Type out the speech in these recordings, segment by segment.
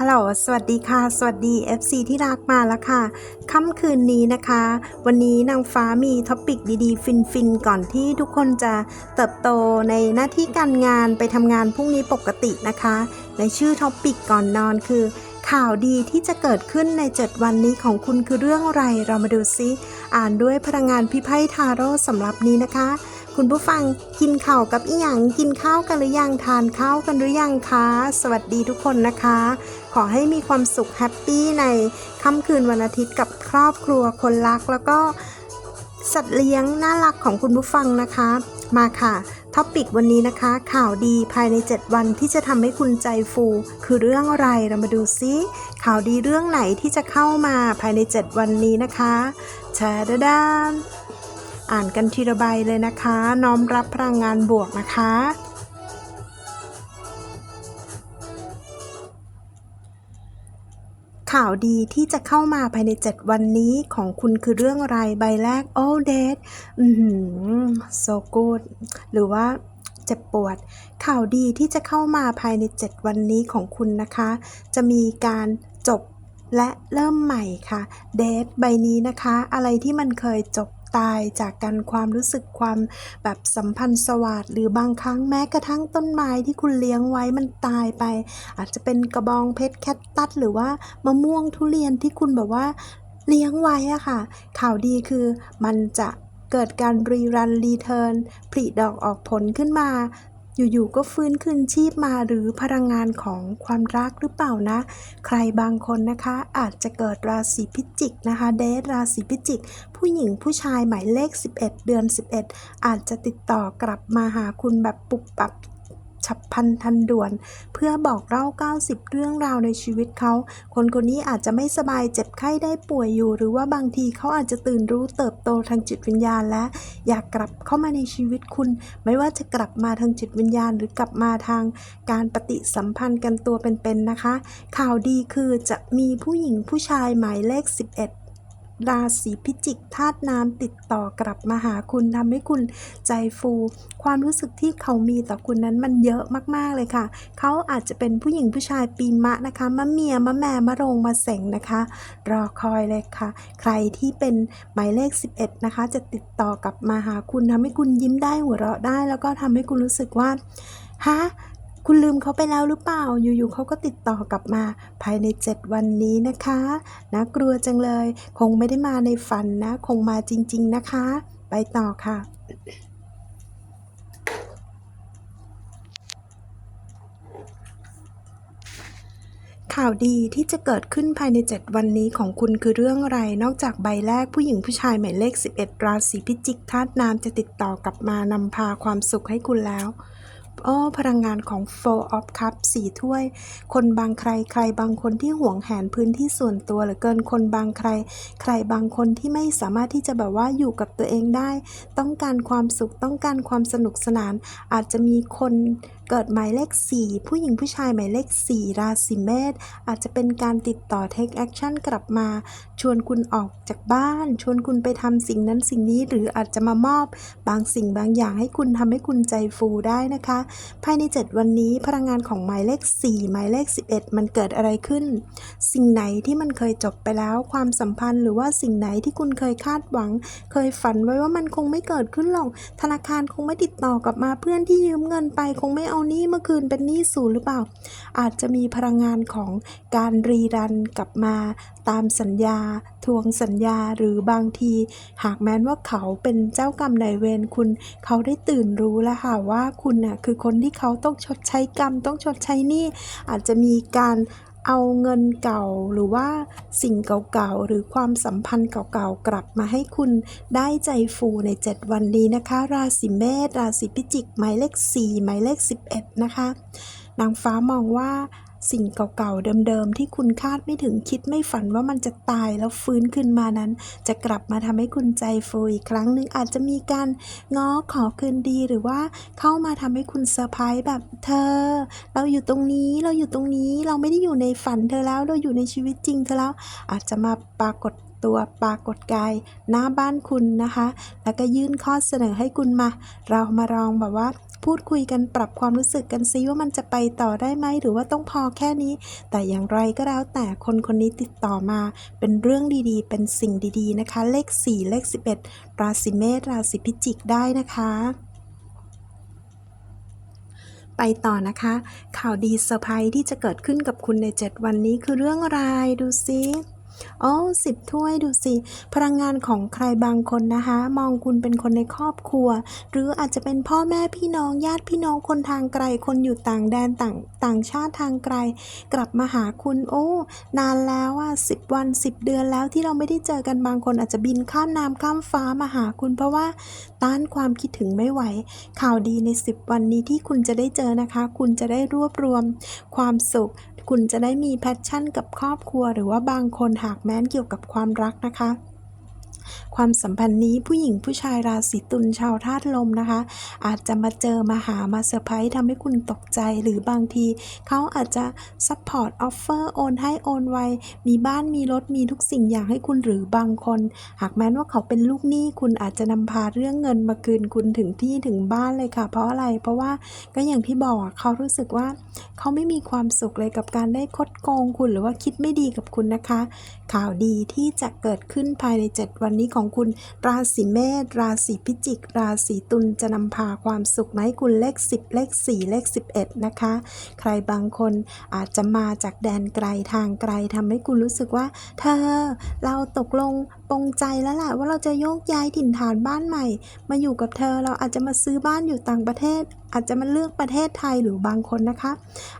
ฮัลโหลสวัสดีค่ะ สวัสดี FC ที่รักมาแล้วค่ะ ค่ำคืนนี้นะคะ วันนี้นางฟ้ามีท็อปิกดีๆ ฟินๆ ก่อนที่ทุกคนจะเติบโตในหน้าที่การงานไปทำงานพรุ่งนี้ปกตินะคะ ในชื่อท็อปิกก่อนนอนคือ ข่าวดีที่จะเกิดขึ้นใน 7 วันนี้ของคุณคือเรื่องอะไร เรามาดูซิ อ่านด้วยพลังงานพี่ไพ่ทาโร่สำหรับนี้นะคะ คุณผู้ฟังกินข้าวกับอีหยังกินข้าวกันหรือยังทานข้าวกันหรือยังคะ สวัสดีทุกคนนะคะ ขอให้มีความสุขแฮปปี้ในค่ำคืนวันอาทิตย์กับครอบครัวคนรักแล้วก็สัตว์เลี้ยงน่ารักของคุณผู้ฟังนะคะ มาค่ะท็อปิกวันนี้นะคะ ข่าวดีภายใน 7 วันที่จะทำให้คุณใจฟู คือเรื่องอะไรเรามาดูซิข่าวดีเรื่องไหนที่จะเข้ามาภายใน 7 วันนี้นะคะแชร์ดาน อ่านกันทีละใบเลยนะคะ น้อมรับพลังงานบวกนะคะ ข่าวดีที่จะเข้ามาภายใน 7 วันนี้ของคุณคือเรื่องอะไรใบแรก โอ้เดทอือหือ so good หรือว่าเจ็บปวด ข่าวดีที่จะเข้ามาภายใน 7 วันนี้ของคุณนะคะ จะมีการจบและเริ่มใหม่ค่ะ เดทใบนี้นะคะ อะไรที่มันเคยจบ ตายจากกันความรู้สึกความแบบสัมพันธ์สวัสดหรือบางครั้งแม้กระทั่งต้นไม้ที่คุณเลี้ยงไว้มันตายไป อาจจะเป็นกระบองเพชรแคตตัสหรือว่ามะม่วงทุเรียนที่คุณแบบว่าเลี้ยงไว้อะค่ะ ข่าวดีคือมันจะเกิดการรีรันรีเทิร์นผลิดอกออกผลขึ้นมา อยู่ๆก็ฟื้นคืนชีพมาหรือพลังงานของความรักหรือเปล่านะ ใครบางคนนะคะอาจจะเกิดราศีพิจิกนะคะเดทราศีพิจิก ผู้หญิงผู้ชายหมายเลข 11 เดือน 11 อาจจะติดต่อกลับมาหาคุณแบบปุบปับ ฉับพลันทันด่วน เพื่อบอกเล่า 90 เรื่องราวในชีวิตเขา คนคนนี้อาจจะไม่สบายเจ็บไข้ได้ป่วยอยู่ หรือว่าบางทีเขาอาจจะตื่นรู้เติบโตทางจิตวิญญาณและ อยากกลับเข้ามาในชีวิตคุณ ไม่ว่าจะกลับมาทางจิตวิญญาณ หรือกลับมาทางการปฏิสัมพันธ์กันตัวเป็นๆนะคะ ข่าวดีคือจะมีผู้หญิงผู้ชายหมายเลข 11 ราศีพิจิกธาตุน้ำติดต่อกลับมาหาคุณทำให้คุณใจฟู ความรู้สึกที่เขามีต่อคุณนั้นมันเยอะมากๆเลยค่ะ เขาอาจจะเป็นผู้หญิงผู้ชายปีมะนะคะมะเมียมะแม่มะโรงมะเสงนะคะ รอคอยเลยค่ะ ใครที่เป็นหมายเลข 11 นะคะ จะติดต่อกลับมาหาคุณทำให้คุณยิ้มได้หัวเราะได้ แล้วก็ทำให้คุณรู้สึกว่าฮะ คุณลืมเขาไปแล้วหรือเปล่า อยู่ๆเขาก็ติดต่อกลับมาภายใน 7 วันนี้นะคะน่ากลัวจังเลย คงไม่ได้มาในฝันนะ คงมาจริง ๆนะคะ ไปต่อค่ะ ข่าวดีที่จะเกิดขึ้นภายใน 7 วันนี้ของคุณคือเรื่องอะไร นอกจากใบแรกผู้หญิงผู้ชายหมายเลข 11 ราศีพิจิกธาตุน้ำจะติดต่อกลับมานำพาความสุขให้คุณแล้ว โอ้พลังงานของ Four of Cups สี่ถ้วย คนบางใครใครบางคนที่หวงแหนพื้นที่ส่วนตัวหรือเกินคนบางใคร ใครบางคนที่ไม่สามารถที่จะแบบว่าอยู่กับตัวเองได้ ต้องการความสุขต้องการความสนุกสนาน อาจจะมีคน เกิดหมายเลข 4 ผู้หญิงผู้ชายหมายเลข 4 ราศีเมษอาจจะเป็นการติดต่อ take action กลับมา ชวนคุณออกจากบ้าน ชวนคุณไปทำสิ่งนั้นสิ่งนี้ หรืออาจจะมามอบ บางสิ่งบางอย่างให้คุณทำให้คุณใจฟูได้นะคะ ภายใน 7 วันนี้พลังงานของหมายเลข 4 หมายเลข 11 มันเกิดอะไรขึ้น สิ่งไหนที่มันเคยจบไปแล้วความสัมพันธ์หรือว่าสิ่งไหนที่คุณเคยคาดหวัง เคยฝันไว้ว่ามันคงไม่เกิดขึ้นหรอกธนาคารคงไม่ติดต่อกลับมาเพื่อนที่ยืมเงินไปคงไม่เอาหนี้เมื่อคืนเป็นหนี้ศูนย์หรือเปล่า อาจจะมีพลังงานของการรีรันกลับมาตามสัญญา ทวงสัญญาหรือบางที หากแม้นว่าเขาเป็นเจ้ากรรมนายเวรคุณ เขาได้ตื่นรู้แล้วค่ะว่าคุณน่ะคือคนที่เขาต้องชดใช้กรรมต้องชดใช้หนี้อาจจะมีการ เอาเงินเก่าหรือว่าสิ่งเก่าๆ หรือความสัมพันธ์เก่าๆ กลับมาให้คุณได้ใจฟูใน 7 วันนี้นะคะ ราศีเมษราศีพิจิกหมายเลข 4 หมายเลข 11 นะคะนางฟ้ามองว่า สิ่งเก่าๆ เดิมๆ ที่คุณคาดไม่ถึงคิดไม่ฝันว่ามันจะตายแล้วฟื้นขึ้นมานั้น จะกลับมาทำให้คุณใจฟูอีกครั้งหนึ่งอาจจะมีการง้อขอคืนดีหรือว่าเข้ามาทำให้คุณเซอร์ไพรส์แบบเธอ เราอยู่ตรงนี้เราอยู่ตรงนี้เราไม่ได้อยู่ในฝันเธอแล้วเราอยู่ในชีวิตจริงเธอแล้ว อาจจะมาปรากฏตัวปรากฏกายหน้าบ้านคุณนะคะ แล้วก็ยื่นข้อเสนอให้คุณมา เรามาลองแบบว่า พูดคุยกันปรับความรู้สึกกันซิว่ามันจะไปต่อได้ไหมหรือว่าต้องพอแค่นี้ แต่อย่างไรก็แล้วแต่คนคนนี้ติดต่อมาเป็นเรื่องดีๆ เป็นสิ่งดีๆนะคะ เลข 4 เลข 11 ราศีเมษราศีพิจิกได้นะคะไปต่อนะคะ ข่าวดีเซอร์ไพรส์ที่จะเกิดขึ้นกับคุณใน 7 วันนี้คือเรื่องอะไรดูซิ โอ้สิบถ้วยดูสิ พลังงานของใครบางคนนะคะ มองคุณเป็นคนในครอบครัว หรืออาจจะเป็นพ่อแม่พี่น้องญาติพี่น้องคนทางไกล คนอยู่ต่างแดนต่างต่างชาติทางไกล กลับมาหาคุณโอ้ นานแล้วอะสิบวันสิบเดือนแล้วที่เราไม่ได้เจอกันบางคนอาจจะบินข้ามน้ำข้ามฟ้ามาหาคุณ เพราะว่าต้านความคิดถึงไม่ไหว ข่าวดีใน 10 วันนี้ที่คุณจะได้เจอนะคะ คุณจะได้รวบรวมความสุข คุณจะได้มีแพชชั่นกับครอบครัวหรือว่าบางคนหาากแม้นเกี่ยวกับความรักนะคะ ความสัมพันธ์นี้ผู้หญิงผู้ชายราศีตุลชาวธาตุลมนะคะ อาจจะมาเจอมาหามาเซอร์ไพรส์ทำให้คุณตกใจหรือบางทีเขาอาจจะซัพพอร์ตออฟเฟอร์โอนให้โอนไวมีบ้านมีรถมีทุกสิ่งอย่างให้คุณหรือบางคน หากแม้นว่าเขาเป็นลูกหนี้คุณอาจจะนำพาเรื่องเงินมาคืนคุณถึงที่ถึงบ้านเลยค่ะ เพราะอะไรเพราะว่าก็อย่างที่บอกเขารู้สึกว่า เขาไม่มีความสุขเลยกับการได้คดโกงคุณหรือว่าคิดไม่ดีกับคุณนะคะ ข่าวดีที่จะเกิดขึ้นภายใน 7 วันนี้ของคุณ ราศีเมษราศีพิจิก ราศีตุลจะนำพาความสุขไหมคุณเลข 10 เลข 4 เลข 11 นะคะ ใครบางคนอาจจะมาจากแดนไกลทางไกลทำให้คุณรู้สึกว่า เธอ เราตกลง ปรงใจแล้วแหละว่าเราจะโยกย้ายถิ่นฐานบ้านใหม่ มาอยู่กับเธอเราอาจจะมาซื้อบ้านอยู่ต่างประเทศ อาจจะมาเลือกประเทศไทยหรือบางคนนะคะ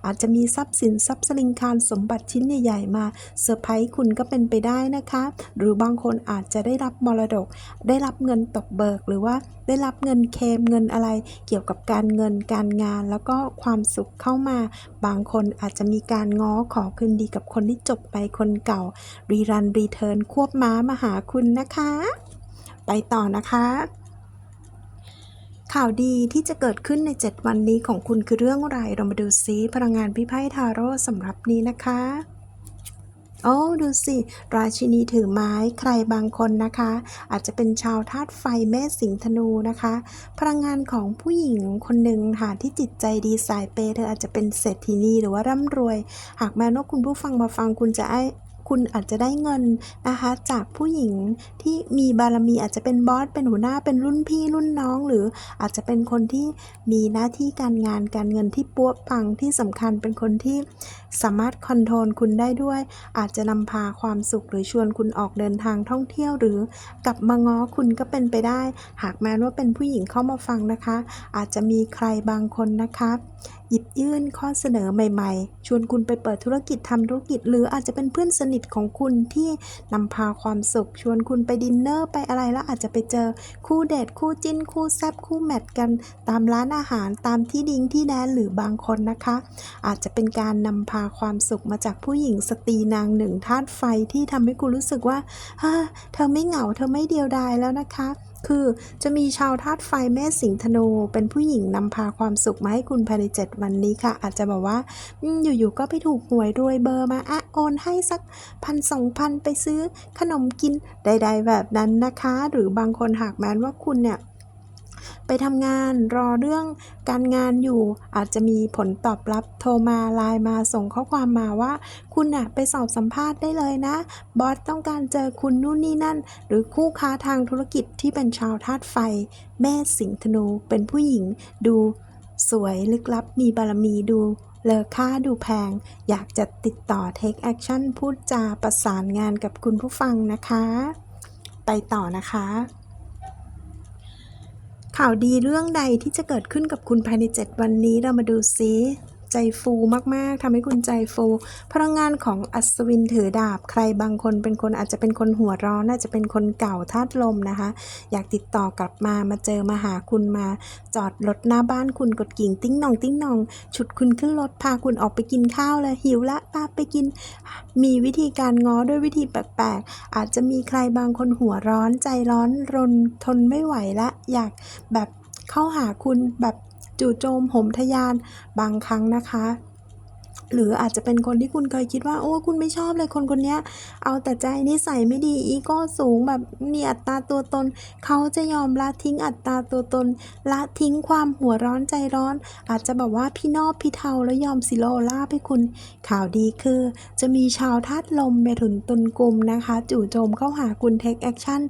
อาจจะมีทรัพย์สินทรัพย์สลิงคารสมบัติชิ้นใหญ่ๆมาเซอร์ไพรส์คุณก็เป็นไปได้นะคะ หรือบางคนอาจจะได้รับมรดก ได้รับเงินตกเบิกหรือว่าได้รับเงินเคมเงินอะไร เกี่ยวกับการเงินการงาน แล้วก็ความสุขเข้ามา บางคนอาจจะมีการง้อขอคืนดีกับคนที่จบไปคนเก่า รีรันรีเทิร์นควบม้ามาหาคุณนะคะ ไปต่อนะคะ ข่าวดีที่จะเกิดขึ้นใน 7 วันนี้ของคุณคือเรื่องอะไร เรามาดูซิพลังงานพิไพ่ทาโร่สำหรับนี้นะคะโอ้ดูสิ ราชินีถือไม้ใครบางคนนะคะ อาจจะเป็นชาวธาตุไฟเมษสิงห์ธนูนะคะ พลังงานของผู้หญิงคนหนึ่งค่ะที่จิตใจดีสายเปย์เธออาจจะเป็นเศรษฐีนีหรือว่าร่ำรวย หากแม้ว่าคุณผู้ฟังมาฟังคุณจะไอ คุณอาจจะได้เงินนะคะจากผู้หญิงที่มีบารมีอาจจะเป็นบอสเป็นหัวหน้าเป็นรุ่นพี่รุ่นน้อง หรืออาจจะเป็นคนที่มีหน้าที่การงานการเงินที่ปัวปังที่สำคัญเป็นคนที่สามารถคอนโทรลคุณได้ด้วย อาจจะนำพาความสุขหรือชวนคุณออกเดินทางท่องเที่ยวหรือกลับมาง้อคุณก็เป็นไปได้ หากแม้ว่าเป็นผู้หญิงเข้ามาฟังนะคะ อาจจะมีใครบางคนนะคะ หยิบยื่นข้อเสนอใหม่ ๆ ชวนคุณไปเปิดธุรกิจทำธุรกิจ หรืออาจจะเป็นเพื่อนสนิทของคุณที่นำพาความสุข ชวนคุณไปดินเนอร์ไปอะไรแล้วอาจจะไปเจอคู่เดทคู่จิ้น คู่แซบคู่แมทกันตามร้านอาหารตามที่ดิ้งที่แดนหรือบางคนนะคะ อาจจะเป็นการนำพาความสุขมาจากผู้หญิงสตรีนางหนึ่งธาตุไฟที่ทำให้คุณรู้สึกว่าเธอไม่เหงาเธอไม่เดียวดายแล้วนะคะ คือจะมีชาวธาตุไฟแม่สิงห์ธนูเป็นผู้หญิงนำพาความสุขมาให้คุณภายใน7วันนี้ค่ะ อาจจะบอกว่าอืมอยู่ๆก็ไปถูกหวยรวยเบอร์มาอะโอนให้สักพันสองพันไปซื้อขนมกินใดๆแบบนั้นนะคะ หรือบางคนหากแม้นว่าคุณเนี่ย ไปทำงานรอเรื่องการงานอยู่ อาจจะมีผลตอบรับโทรมาไลน์มาส่งข้อความมาว่า คุณน่ะไปสอบสัมภาษณ์ได้เลยนะ บอสต้องการเจอคุณนู่นนี่นั่น หรือคู่ค้าทางธุรกิจที่เป็นชาวธาตุไฟ แม่สิงห์ธนูเป็นผู้หญิง ดู สวยลึกลับมีบารมีดูเลอค่าดูแพง อยากจะติดต่อ take action พูดจาประสานงานกับคุณผู้ฟังนะคะ ไปต่อนะคะ ข่าวดีเรื่องใดที่จะเกิดขึ้นกับคุณภายใน 7 วันนี้เรามาดูซิ ใจฟูมากๆทำให้คุณใจฟูพลังงานของอัศวินถือดาบ ใครบางคนเป็นคนอาจจะเป็นคนหัวร้อนอาจจะเป็นคนเก่าธาตุลมนะคะ อยากติดต่อกลับมามาเจอมาหาคุณมา จอดรถหน้าบ้านคุณกดกิ่งติ้งนองติ้งนองฉุดคุณขึ้นรถพาคุณออกไปกินข้าวเลยหิวละป้าไปกิน มีวิธีการง้อด้วยวิธีแปลกๆอาจจะมีใครบางคนหัวร้อนใจร้อนรนทนไม่ไหวละ อยากแบบเข้าหาคุณแบบ จู่โจมโหมทะยาน บางครั้งนะคะ หรืออาจจะเป็นคนที่คุณเคยคิดว่า โอ้คุณไม่ชอบเลยคนคนนี้เอาแต่ใจนิสัยไม่ดีอีโก้สูงแบบมีอัตราตัวตน เขาจะยอมละทิ้งอัตราตัวตนละทิ้งความหัวร้อนใจร้อน อาจจะแบบว่าพี่นอบพี่เทาแล้วยอมสิโลล่าให้คุณ ข่าวดีคือ จะมีชาวธาตุลมเมถุนตุลกุมนะคะ จู่โจมเข้าหาคุณเทคแอคชั่น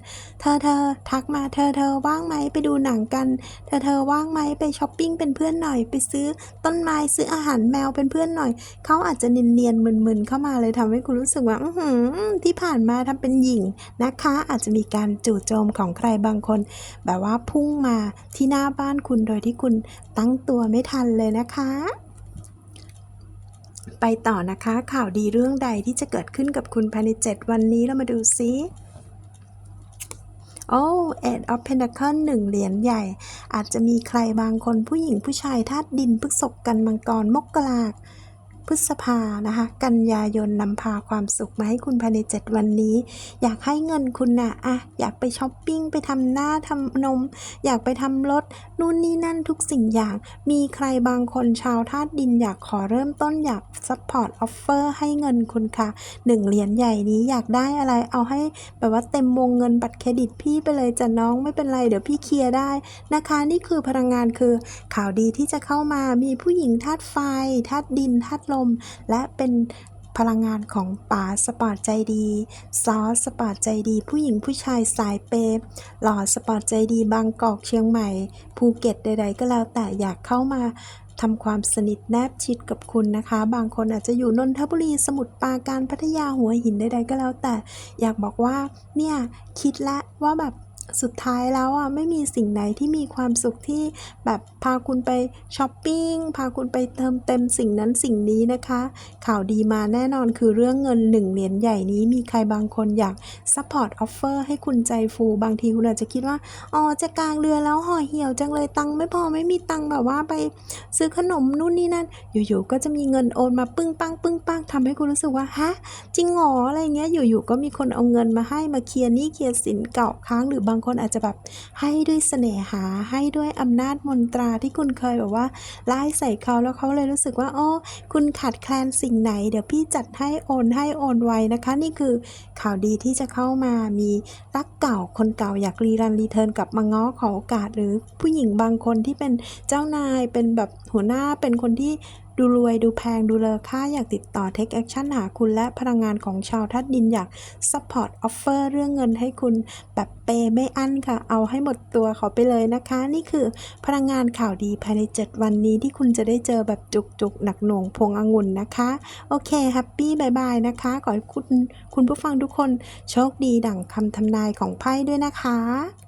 เธอเธอทักมาเธอเธอว่างไหมไปดูหนังกัน เธอเธอว่างไหมไปช้อปปิ้งเป็นเพื่อนหน่อยไปซื้อต้นไม้ซื้ออาหารแมวเป็นเพื่อนหน่อยเขาอาจจะเนียนๆมึนๆเข้ามาเลยทำให้คุณรู้สึกว่าอืที่ผ่านมาทำเป็นหญิงนะคะ อาจจะมีการจู่โจมของใครบางคน แบบว่าพุ่งมาที่หน้าบ้านคุณโดยที่คุณตั้งตัวไม่ทันเลยนะคะไปต่อนะคะ ข่าวดีเรื่องใดที่จะเกิดขึ้นกับคุณภายใน 7 วันนี้เรามาดูซิโอ้ Eight of Pentacles หนึ่งเหรียญใหญ่ อาจจะมีใครบางคนผู้หญิงผู้ชายธาตุดินพฤษภกันมังกรมกกราก พฤษภานะคะ กันยายนนำพาความสุขมาให้คุณภายใน 7 วันนี้ อยากให้เงินคุณนะอะอยากไปช้อปปิ้งไปทำหน้าทำนม อยากไปทำรถนู่นนี่นั่นทุกสิ่งอย่าง มีใครบางคนชาวธาตุดินอยากขอเริ่มต้นอยากซัพพอร์ตออฟเฟอร์ให้เงินคุณค่ะหนึ่งเหรียญใหญ่นี้อยากได้อะไรเอาให้แบบว่าเต็มวงเงินบัตรเครดิตพี่ไปเลยจะน้องไม่เป็นไรเดี๋ยวพี่เคลียร์ได้นะคะ นี่คือพลังงานคือข่าวดีที่จะเข้ามามีผู้หญิงธาตุไฟธาตุดินธาตุลมและเป็นพลังงานของป๋าสปอร์ตใจดีซอสสปอร์ตใจดี ผู้หญิงผู้ชายสายเปย์หล่อสปอร์ตใจดีบางกอกเชียงใหม่ ภูเก็ตใด ๆ ก็แล้วแต่อยากเข้ามาทำความสนิทแนบชิดกับคุณนะคะ บางคนอาจจะอยู่นนทบุรีสมุทรปราการพัทยาหัวหินใดๆก็แล้วแต่อยากบอกว่าเนี่ยคิดแล้วว่าแบบ สุดท้ายแล้วอะไม่มีสิ่งไหนที่มีความสุขที่แบบพาคุณไปช้อปปิ้งพาคุณไปเติมเต็มสิ่งนั้นสิ่งนี้นะคะ ข่าวดีมาแน่นอนคือเรื่องเงินหนึ่งเหรียญใหญ่นี้มีใครบางคนอยากซัพพอร์ตออฟเฟอร์ให้คุณใจฟู บางทีคุณอาจจะคิดว่าอ๋อจะกลางเรือแล้วห่อเหี่ยวจังเลยตังค์ไม่พอไม่มีตังค์แบบว่าไปซื้อขนมนู่นนี่นั่นอยู่ๆก็จะมีเงินโอนมาปึ้งปังปึ้งปังทำให้คุณรู้สึกว่าฮะจริงเหรออะไรเงี้ยอยู่ๆก็มีคนเอาเงินมาให้มาเคลียร์หนี้เคลียร์สินเก่าค้างหรือบางางคนอาจจะแบบให้ด้วยเสน่หาให้ด้วยอำนาจมนตราที่คุณเคยแบบว่าไล่ใส่เขาแล้วเขาเลยรู้สึกว่าอ๋อคุณขาดแคลนสิ่งไหน เดี๋ยวพี่จัดให้โอนให้โอนไวนะคะ นี่คือข่าวดีที่จะเข้ามามีรักเก่าคนเก่าอยากรีรันรีเทิร์นกลับมาง้อขอโอกาสหรือผู้หญิงบางคนที่เป็นเจ้านายเป็นแบบหัวหน้าเป็นคนที่ ดูรวยดูแพงดูเลอค่าอยากติดต่อ Take Action หาคุณและพลังงานของชาวทัดดินอยาก Support Offer เรื่องเงินให้คุณแบบเปไม่อั้นค่ะ เอาให้หมดตัวขาไปเลยนะคะ นี่คือพลังงานข่าวดีภายใน 7 วันนี้ที่คุณจะได้เจอแบบจุกๆ หนักหน่วงพวงองุ่นนะคะ โอเคแฮปปี้บายบายนะคะ ขอให้คุณคุณผู้ฟังทุกคนโชคดีดั่งคำทำนายของไพ่ด้วยนะคะ